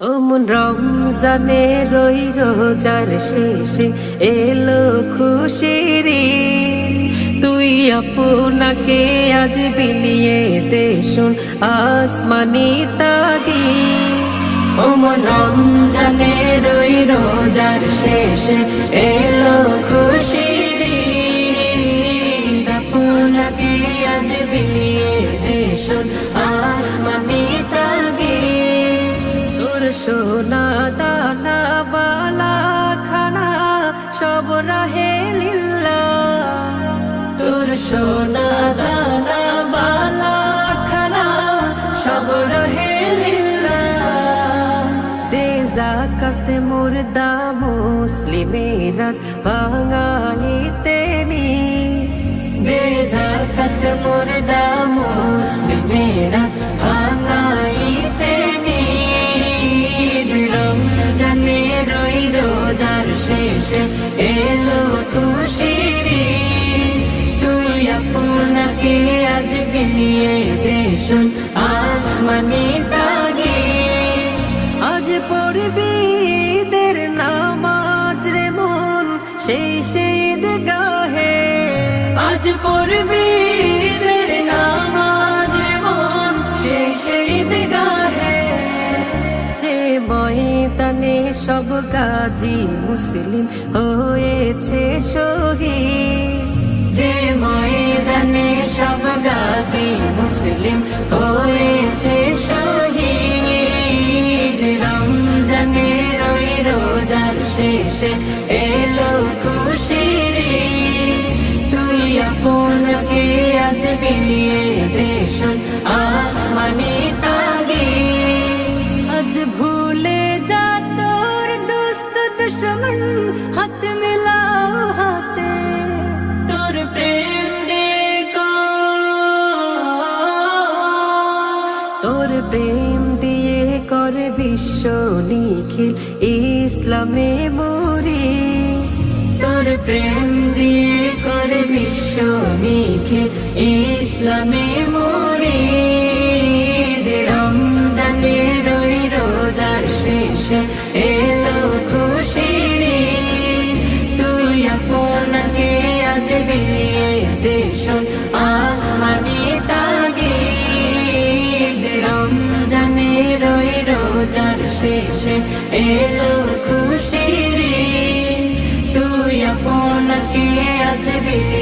ওমন রমজানে রই রোজার শেষে এলো খুশির। তুই আপনাকে আজ বিলিয়ে দে শুন আসমানি তাগি ওমন রমজানে রই রোজার শেষে এলো খুশির সোনা দানা, বালা খানা, সব রাহে লিল্লা তোর সোনা দানা, বালা খানা, সব রাহে লিল্লা দে জাকাত মুর্দা মুসলিমেরাজ ভাঙাইতে নি। দে জাকাত মুর্দা মুসলিমেরাজ শেষে এলো খুশির। তুই আপনাকে আজ বিলিয়ে দেশ আসমানি তাগে আজ পড়বি দের নামাজ রে মন, সেই সেই গাহে আজ পড়বি ময়দানে সব গাজী মুসলিম হয়েছে শহীদ। যে ময়দানে সব গাজী মুসলিম হয়েছে শহীদ। রমজানে রই রোজার শেষে এলো খুশি তুই আপনাকে হাত মিলাও হাতে তোর প্রেম দেখো তোর প্রেম দিয়ে করে বিশ্ব নিখিল ইসলামে তোর প্রেম দিয়ে করে বিশ্ব নিখিল ইসলামে মরি দেশন আসমানি তাগে। রমজানে রই রোজার শেষে এলো খুশি রে তুই আপনাকে আজকে